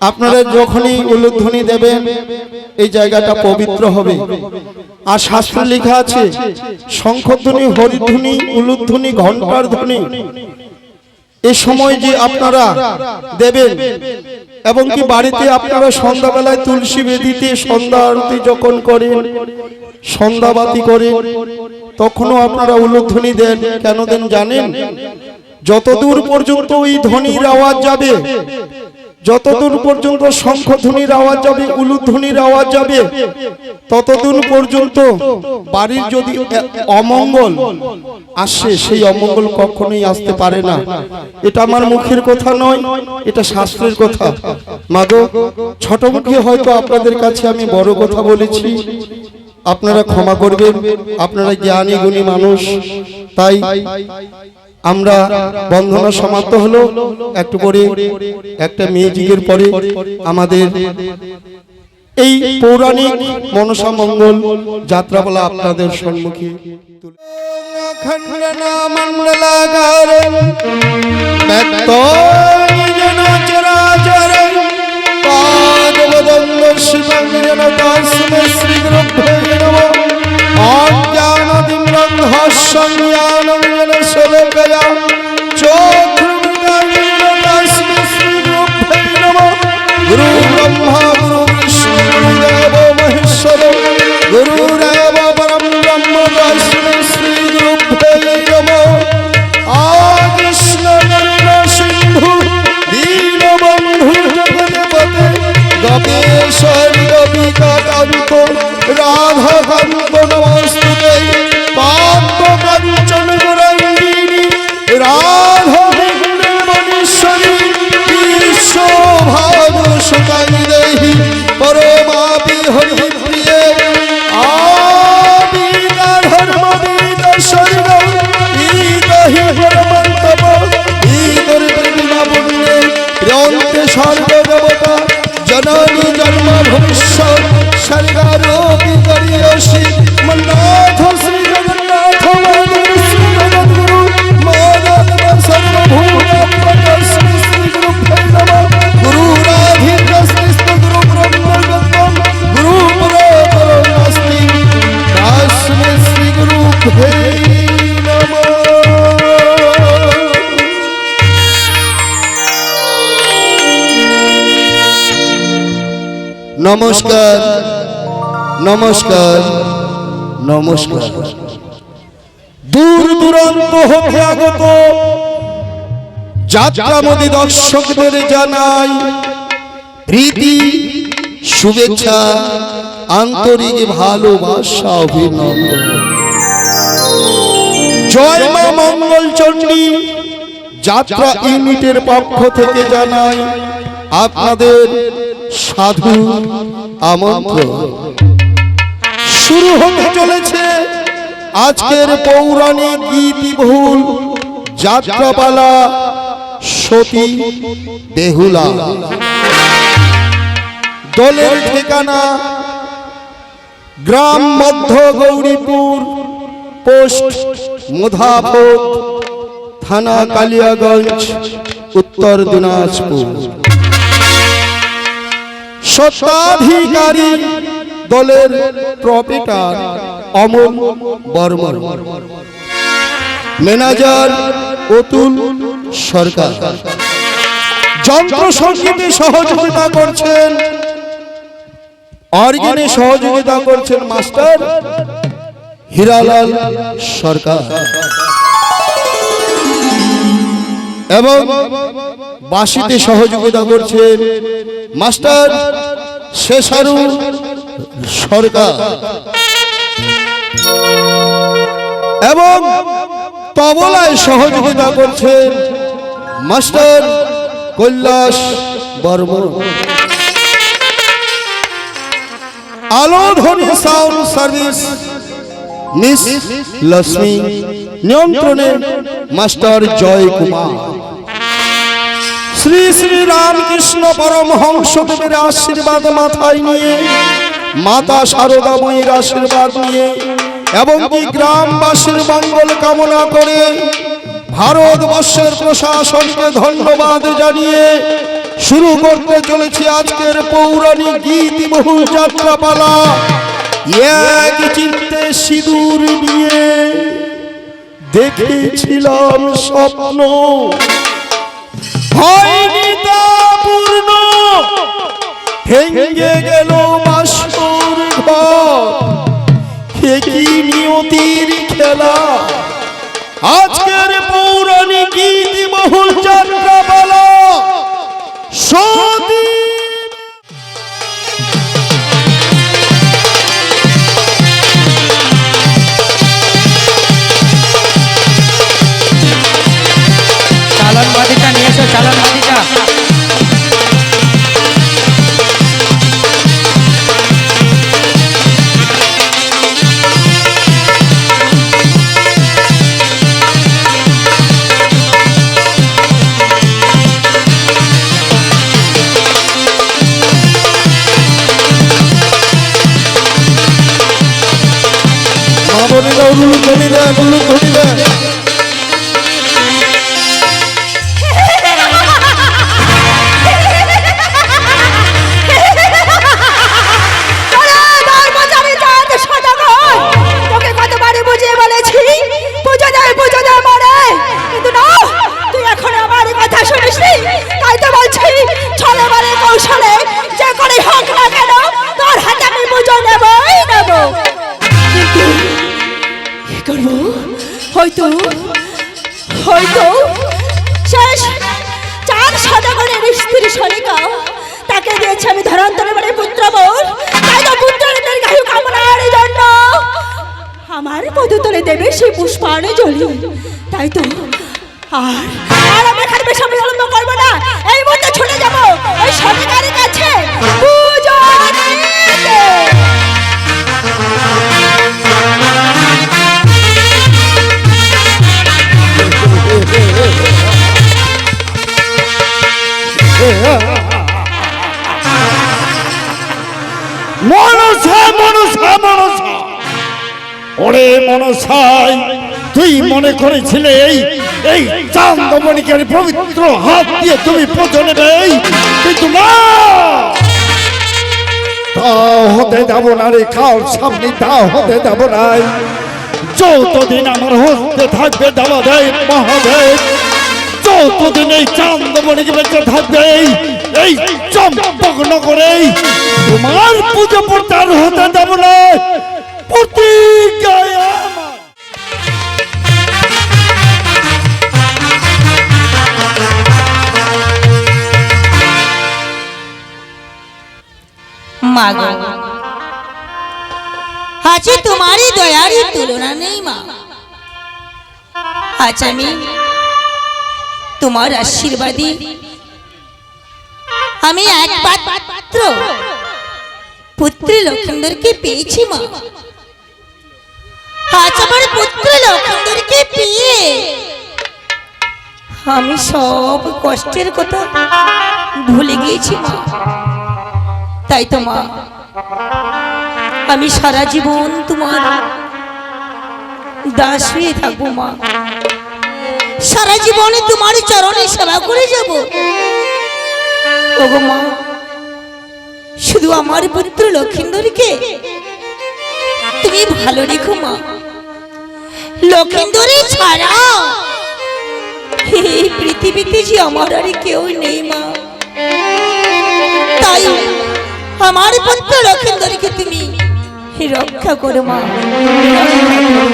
আপনারা যখনই উলুধ্বনি দেবেন এই জায়গাটা পবিত্র হবে। আর শাস্ত্রে লেখা আছে শঙ্খধ্বনি হরিধ্বনি উলুধ্বনি ঘণ্টার ধ্বনি। এ সময় যে আপনারা দেবেন এবং কি বাড়িতে আপনারা সন্ধ্যাবেলায় তুলসী বেদিতে সন্ধ্যা আরতি যখন করেন সন্ধ্যাবাতি করেন তখনও আপনারা উলুধ্বনি দেন। কেন দেন জানেন? যতদূর পর্যন্ত ওই ধ্বনির আওয়াজ যাবে যতদূর পর্যন্ত শঙ্খধ্বনির আওয়াজ যাবে, উলুধ্বনির আওয়াজ যাবে, ততদূর পর্যন্ত বাড়ির যদি অমঙ্গল আসে, সেই অমঙ্গল কখনোই আসতে পারে না। এটা আমার মুখের কথা নয়, এটা শাস্ত্রের কথা। মাগো ছোট মুখে হয়তো আপনাদের কাছে আমি বড় কথা বলেছি। আপনারা ক্ষমা করবেন, আপনারা জ্ঞানী, গুণী মানুষ। তাই আমরা বন্ধনা সমাপ্ত হলো। একটু পরে একটা মিউজিকের পরে আমাদের এই পৌরাণিক মনসা মঙ্গল যাত্রাপালা আপনাদের সম্মুখে শ্রী গুরুভ্যো নমঃ অজ্ঞানদিম জন্ম ভবিষ্যৎ স্বর্গারোপি নমস্কার। নমস্কার। নমস্কার। দূর দূরান্ত হতে আগত যাত্রামতি দর্শকদের জানাই প্রীতি, শুভেচ্ছা, আন্তরিক ভালোবাসা, অভিনন্দন। জয় মা মঙ্গল চণ্ডী যাত্রা ইউনিটের পক্ষ থেকে জানাই আপনাদের সাধু শুরু হতে চলেছে আজকের পৌরাণিক গীতিবহুল যাত্রাপালা সতী বেহুলা। দলের ঠিকানা গ্রাম মধ্য গৌরীপুর, পোস্ট মুধাফত থানা কালিয়াগঞ্জ, উত্তর দিনাজপুর। স্বত্বাধিকারী দলের প্রপিটার অমল বর্মন। ম্যানেজার অতুল সরকার। যন্ত্র সঙ্গীতে সহযোগিতা করছেন, অর্গেনে সহযোগিতা করছেন মাস্টার হীরালাল সরকার। এবং বাসিতে সহযোগিতা করছেন মাস্টার শেষারু সরকার। এবং তবলায় সহযোগিতা করছেন মাস্টার কৈলাস বর্মন। আলো ধ্বনি সাউন্ড সার্ভিস মিস লক্ষ্মী। নিয়ন্ত্রণে মাস্টার জয় কুমার। শ্রী শ্রী রামকৃষ্ণ পরমহংসদেবের আশীর্বাদ মাথায় নিয়ে, মাতা সারদা বইয়ের আশীর্বাদ নিয়ে, এবং কি গ্রামবাসীর মঙ্গল কামনা করে ভারতবর্ষের প্রশাসনকে ধন্যবাদ জানিয়ে শুরু করতে চলেছি আজকের পৌরাণিক গীত বহুল যাত্রাপালা। এক চিনতে সিঁদুর নিয়ে দেখেছিলাম স্বপ্ন। হয়নি পূর্ণ ভেঙে গেল বাসর ঘর কি নিয়তির খেলা? আজকের পৌরাণিক গীত বহুল চালান পদতলে দেবে সেই পুষ্পাণে জলি। তাই তো। আর আর আমি এখানে বেশি আমি করব না। এই মুহূর্তে ছুটে যাব। ওই সনিকারের ওরে মনসাই, তুই মনে করেছিলে এই এই চান্দমণিকের পবিত্র হাত দিয়ে তুমি পুজো নেবে? কিন্তু না তা হতে যাব না রে কাল সামনে, তা হতে যাব না যতদিন আমার হস্তে থাকবে দেয় মহাদেব, যতদিন এই চান্দমণিকে বেঁচে থাকবে এই চম্পক নগরে তোমার পুজো প্রচার হতে দেব না প্রতিজ্ঞায় আমার মাগো আছে তোমারই দয়ারই তুলনা নেই মা আজ আমি তোমার আশীর্বাদী আমি এক পাত্র পুত্র লক্ষণদেরকে পেয়েছি মা আজ আমার পুত্র লক্ষণদেরকে পেয়ে আমি সব কষ্টের কথা ভুলে গিয়েছি তাই তো মা, আমি সারা জীবন তোমার দাস হয়ে থাকব মা। সারা জীবনে তোমার চরণে সেবা করে যাব। ওগো মা, শুধু আমার পুত্র লক্ষিন্দরকে তুমি ভালো রেখো মা। লক্ষিন্দরে ছাড়া এই পৃথিবীতে যে আমার আর কেউ নেই, মা তাই আমার পুত্র লক্ষিন্দরকে তুমি রক্ষা করো, মা রক্ষা করো।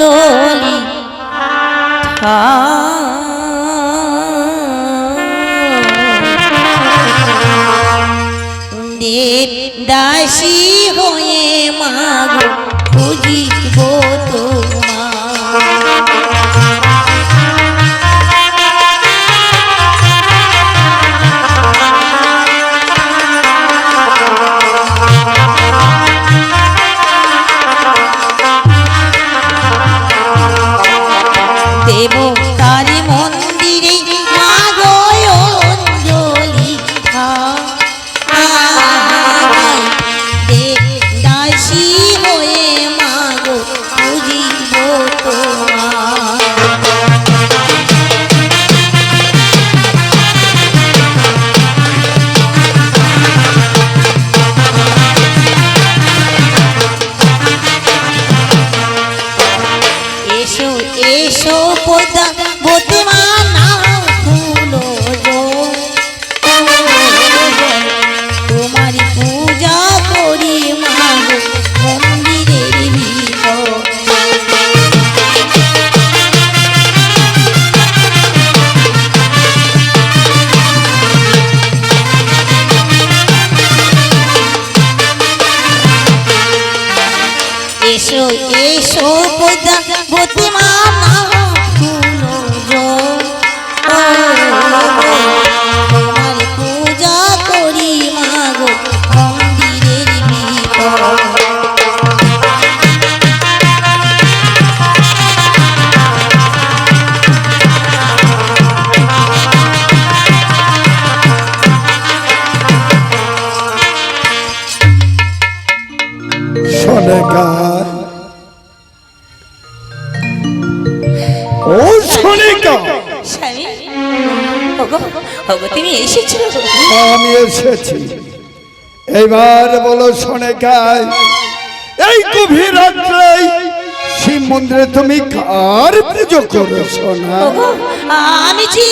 অঞ্জলি দেব দাসী হয়ে মাগো। এসো এসো পোদা তুমি এসেছ আমি এসেছি। এইবার বলো সোনেকায় এই গভীর রাত্রে শিব মন্দিরে তুমি কার পুজো করো সোনা আমি জি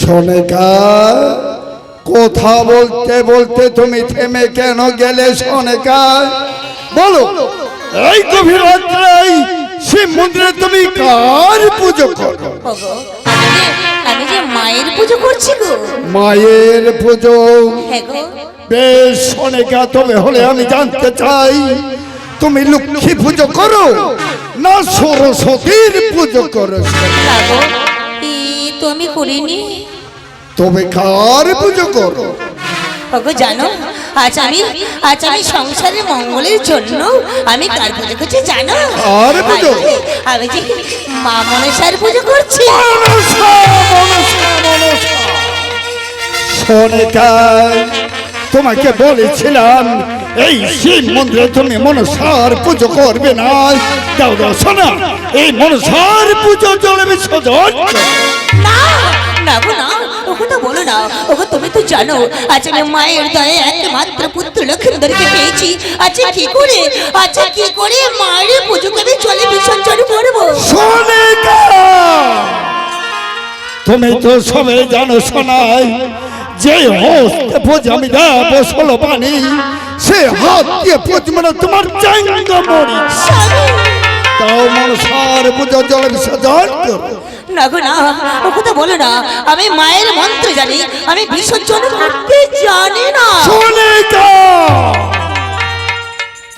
সোনেকা কথা বলতে বলতে তুমি থেমে কেন গেলে সোনেকা বলো এই গভীর রাত্রে শিব মন্দিরে তুমি কার পুজো করো? মায়ের পুজো করছি গো। মায়ের পুজো। হ্যাঁ বেশ সোনেকা তবে হলে আমি জানতে চাই তুমি লক্ষ্মী পুজো করো না সরস্বতীর পুজো করো? তো আমি করিনি। তবে কার পুজো করো? জানো আজ আমি আজ আমি সংসারের মঙ্গলের জন্য আমি কার পুজো করছি জানো? আমি যে মা মনসার পুজো করছি। তোমাকে বলেছিলাম এই শিব মন্দিরে তুমি মনসার পুজো করবে না। দাও দাও শোনা এই মনসার পুজো জলে বিসর্জন না না না। তো বলো না ওকে তুমি তো জানো আজ আমি মায়ের দয়ে একমাত্র পুত্র লক্ষ্মীন্দরকে পেয়েছি। আচ্ছা কি করে আচ্ছা কি করে মায়ের পুজো করে চলে বিসর্জন করব? তুমি তো সবে জানো শোনাই যে হস্তে পোজ আমি দেব ষোলো পানি সে হাত দিয়ে পোজ মানে তোমার চাঙ্গ মরি তাও মনসার পুজো জল বিসর্জন করো। না গো না আমি মায়ের মন্ত্র জানি, আমি বিসর্জন করতে জানি না।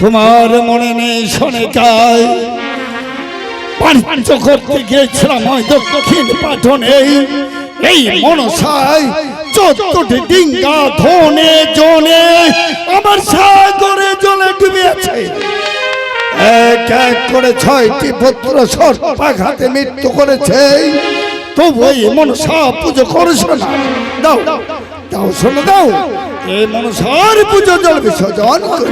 তোমার মনে নেই সোনিকায় পাঞ্চ করতে গিয়েছিলাম দক্ষিণ পাঠনে। এই মনসায় চোদ্দটি ডিঙ্গা ধনে জনে, আমার সাগরে জলে ডুবে আছে এক এক করে ছয়টি পুত্র সর্পাঘাতে মৃত্যু করেছে। তবু এই মনসা পুজো করেছ না। দাও দাও শোনো দাও। এই মনসার পুজো জল বিসর্জন করো।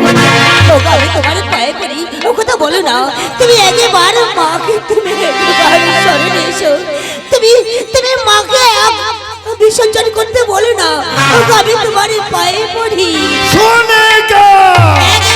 ও গো, আমি তোমার পায়ে পড়ি। ও কথা বলো না তুমি একবার মাকে তুমি একবার স্মরণে এসো। তুমি তুমি মাকে বিসর্জন করতে বলো না। গো, আমি তোমার পায়ে পড়ি। সোনিকা একবার না বলে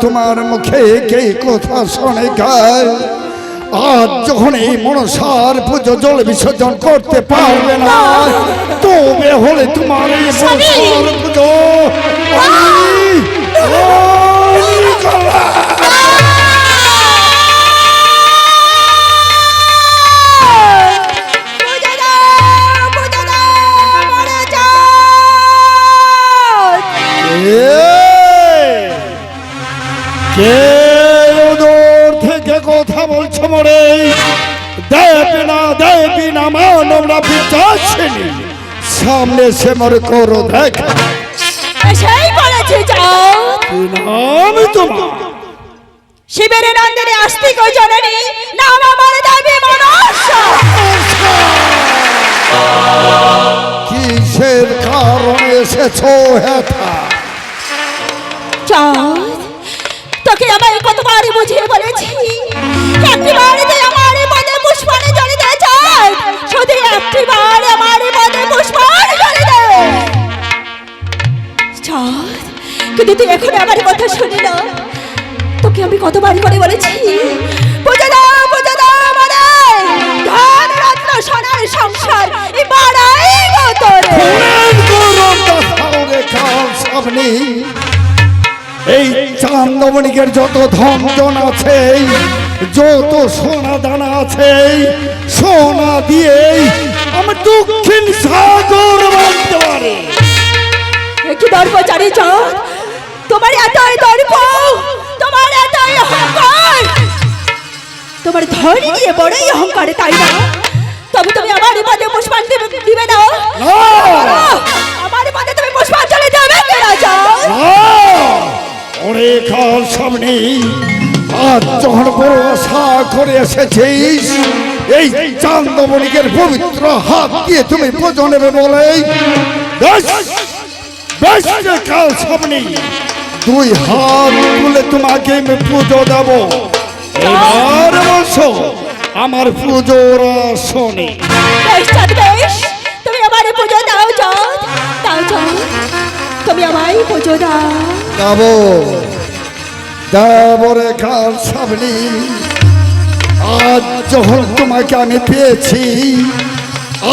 তোমার মুখে কে কথা শোনে গায়? আজ যখন এই মনসার পুজো জল বিসর্জন করতে পারবে না তবে হলে তোমার এই মনসার পুজো। আমি- কে ওদর থেকে কথা বলছো মরে? দেবী না দেবী না মানবরা পিতাসিনী সামনে সে মরে করো দেখ। সেই বলেছি যাও। নাম তোমার? শিবের নন্দিনী আস্তিক ও জননী নাম আমার দেবী মনসা। কিসের কারণে এসেছ হেথা? চাঁদ তোকে আমায় কতবার বুঝিয়ে বলেছি। একটি বাড়িতে আমার পদে পুষ্পানে জ্বলে দেয় চাঁদ শুধু একটি বার আমার পদে পুষ্পানে জ্বলে দেয় কিন্তু তুই এখন আমার কথা শুনি না। তোকে আমি কতবার করে বলেছি। পুজো দাও পুজো দাও আমারে। ধন, রত্ন, সোনার সংসার তোরে। প্রেম করো এই চান্দমণিকের যত ধন আছে যত সোনা দানা আছে সোনা দিয়ে আমি দক্ষিণ সাগর বাঁধতে পারি। কি দর্প চাঁদ তোমার এতই দর্প তোমার এতই অহংকার। তোমার ধরি নিয়ে বড়ই অহংকারে তাই না? তবে তুমি আমার পদে পুষ্পাঞ্জলি দিবে না। না! আমার পদে তুমি পুষ্পাঞ্জলি দেবে কি রাজা? কাল সামনে আজ যখন বড় আশা করে এসেছিস, এই চান্দমণিকের পবিত্র হাত দিয়ে তুমি পুজো নেবে বলে কাল সামনে। দুই হাত তুলে তোমাকে আমি পুজো দেব। এবার বসো, আমার পুজোর বেশ, তুমি আমার পুজো দাও, চাঁদ দাও, চাঁদ। তুমি আমায় পুজো দাও যাব। দেবরে কাল সামনে। আজ যখন তোমাকে আমি পেয়েছি,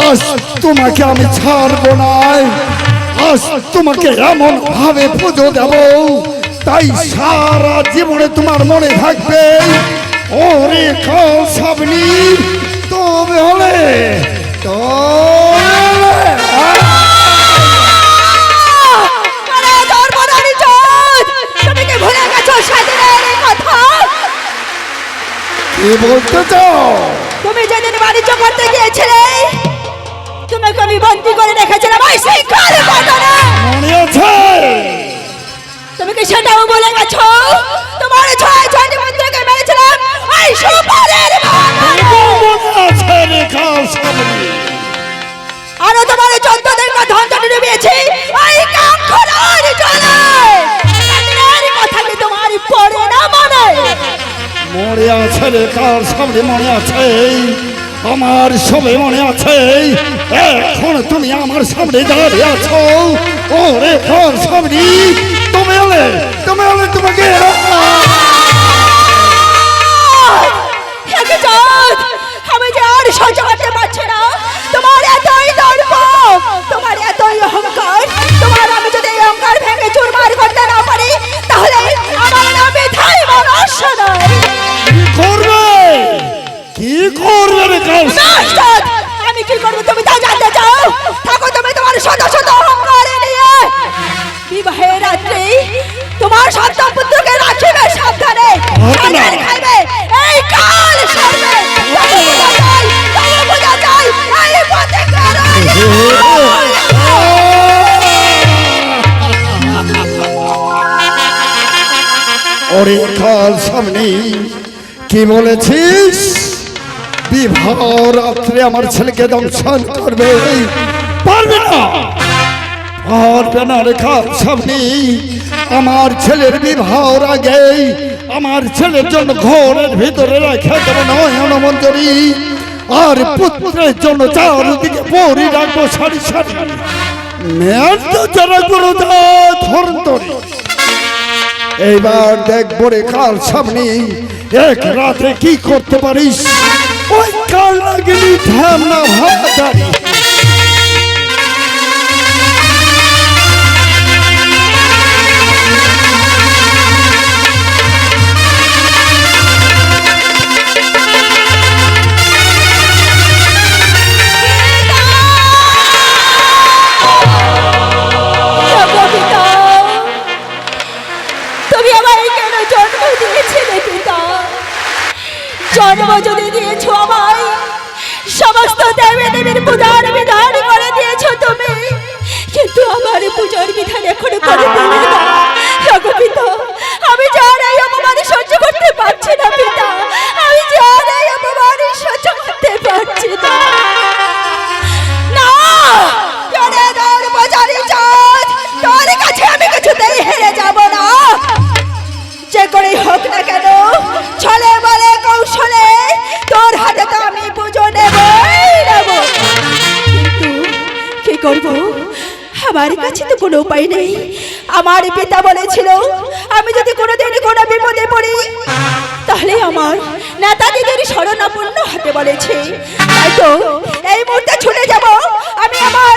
আজ তোমাকে আমি ছাড়বো না। আজ তোমাকে এমন ভাবে পুজো দেব, তাই সারা জীবনে তোমার মনে থাকবে। ওরে কাল সামনে, তবে হলে, তবে বলতে চাও তুমি যেদিন বাণিজ্য করতে গিয়েছিলে তোমাকে আমি বন্দি করে রেখেছিলাম ওই বাটনে মনে আছে? তুমি কি সেটাও বলে গেছো? তোমার ছয় ছয়টি মন্ত্রকে মেরেছিলাম ওই সুপারের আরও তোমার চোদ্দ দিন ধন ধরে ডুবিয়েছি ওই কাঙ্ক্ষরার জলে সেদিনের মনে আছে রে কাল সামনে মনে আছে? আমার সবে মনে আছে। এখন তুমি আমার সামনে দাঁড়িয়ে আছো। ও রে কাল সামনে? তুমি হলে তুমি হলে তোমাকে। আমি যে আর সহ্য করতে পারছি না। তোমার এতই দর্প, তোমার এতই অহংকার। তোমার আমি যদি অহংকার ভেঙে চুরমার করতে না পারি, তাহলে আমার করবে? কি করবে রে আমি কি করব তুমি তা জানতে চাও? থাকো তুমি তোমার শত শত অহংকার নিয়ে। বিবাহের রাত্রে তোমার সন্তান পুত্রকে রাখিবে সাবধানে। খাইবে এই কাল সরবে। কাল সামনে। কি বলেছিস? বিবাহ রাত্রে আমার ছেলেকে দংশন করবে। পারবে না। পারবে না রে কাল সামনে। আমার ছেলের বিবাহর আগে আমার ছেলের জন্য ঘরের ভিতরে রেখে দেবো নয়ন মঞ্জরি আর পুত্রের জন্য চারদিকে পরি রাখব সারি সারি। মেয়ের তো যারা গুরু ধরন্তরি এইবার দেখব রে কাল সামনে। এক রাতে কি করতে পারিস? ওই কাল লাগেনি ধ্যান না ভাবদারি জন্ম দিয়েছ আমায়, সমস্ত দেবী দেবীর পূজার বিধান করে দিয়েছ তুমি। কিন্তু আমার পূজার বিধান এখনও করে দিলে না আমার কাছে তো কোনো উপায় নেই। আমার পিতা বলেছিল, আমি যদি কোনোদিন কোনো বিপদে পড়ি, তাহলে আমার নেতাজিদের শরণাপন্ন হতে বলেছে। তাই তো এই মুহূর্তে ছুটে যাব। আমি আমার